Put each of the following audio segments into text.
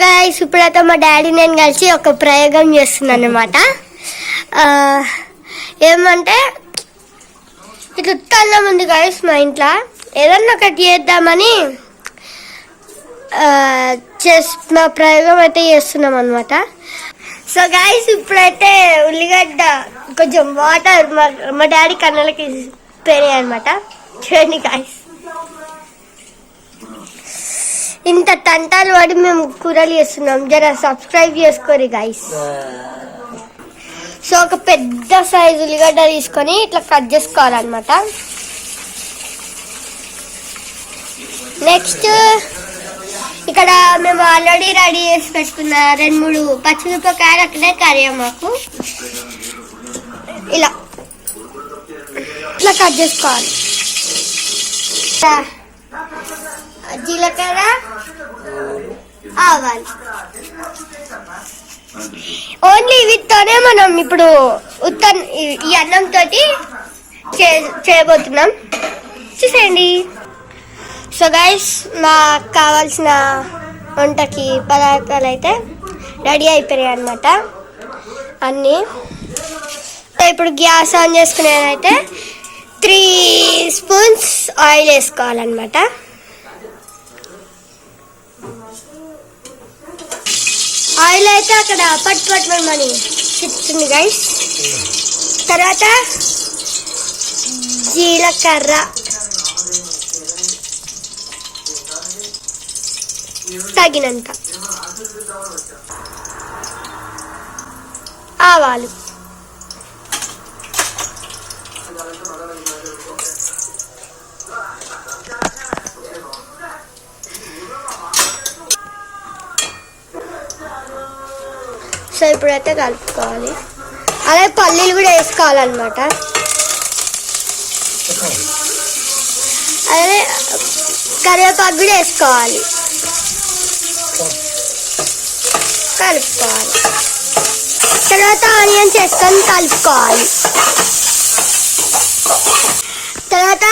Guys ఇప్పుడైతే మా daddy నేను కలిసి ఒక ప్రయోగం చేస్తున్నాను అనమాట ఏమంటే ఇట్లా ఉత్తన్నం ఉంది గాయస్ మా ఇంట్లో. ఏదన్నా ఒకటి చేద్దామని ఆ, చేస్తున్న ప్రయోగం అయితే చేస్తున్నాం అనమాట సో గాయస్ ఇప్పుడైతే ఉల్లిగడ్డ కొంచెం వాటర్ మా మా డాడీ కన్నులకి పెరిగాయి అనమాట చూడండి గాయస్ ఇంత తంటాలు పడి మేము కూరలు చేస్తున్నాం. జర సబ్స్క్రైబ్ చేసుకోరు గైస్ సో ఒక పెద్ద సైజు ఉల్లిగడ్డ తీసుకొని ఇట్లా కట్ చేసుకోవాలన్నమాట. నెక్స్ట్ ఇక్కడ మేము ఆల్రెడీ రెడీ చేసి పెట్టుకున్న రెండు మూడు పచ్చిమిరపకాయలు అక్కడే కరియామాకు ఇలా. ఇట్లా కట్ చేసుకోవాలి. జీలకర్ర? ఆవాలు. ఓన్లీ వీటితోనే మనం ఇప్పుడు ఉత్తన్ ఈ అన్నంతో చే- చేయబోతున్నాం. చూసేయండి. సో గైస్ మాకు కావాల్సిన వంటకి పదార్థాలు అయితే రెడీ అయిపోయాయి అనమాట అన్నీ. ఇప్పుడు గ్యాస్ ఆన్ చేసుకునేదైతే త్రీ స్పూన్స్ ఆయిల్ వేసుకోవాలన్నమాట. ఆయిల్ అయితే అక్కడ పట్టు పట్టుమని చెప్తుంది గైస్ తర్వాత జీలకర్ర. తగినంత. ఆవాలు. సో ఇప్పుడైతే కలుపుకోవాలి. అలాగే పల్లీలు కూడా వేసుకోవాలన్నమాట. అలాగే కరివేపాకు కూడా వేసుకోవాలి. కలుపుకోవాలి. తర్వాత ఆనియన్స్ వేసుకొని కలుపుకోవాలి. తర్వాత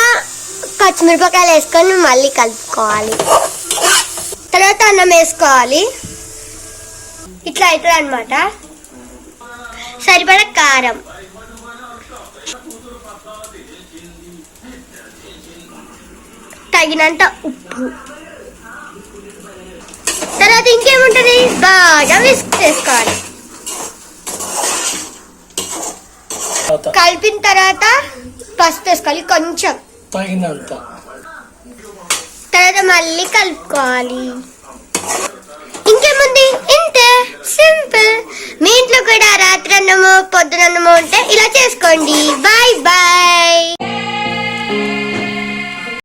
పచ్చిమిరపకాయలు వేసుకొని మళ్ళీ కలుపుకోవాలి. తర్వాత అన్నం వేసుకోవాలి. ఇట్లా అవుతుంది అనమాట సరిపడ కారం. తగినంత ఉప్పు. తర్వాత ఇంకేముంటది? బాగా విస్క్ చేసుకోవాలి. కలిపిన తర్వాత పసుపు వేసుకోవాలి కొంచెం. తగినంత. తర్వాత మళ్ళీ కలుపుకోవాలి. ఇంకేముంది? సింపుల్. మీ ఇంట్లో కూడా రాత్రి అన్నము పొద్దున అన్నము ఉంటే ఇలా చేసుకోండి. బాయ్.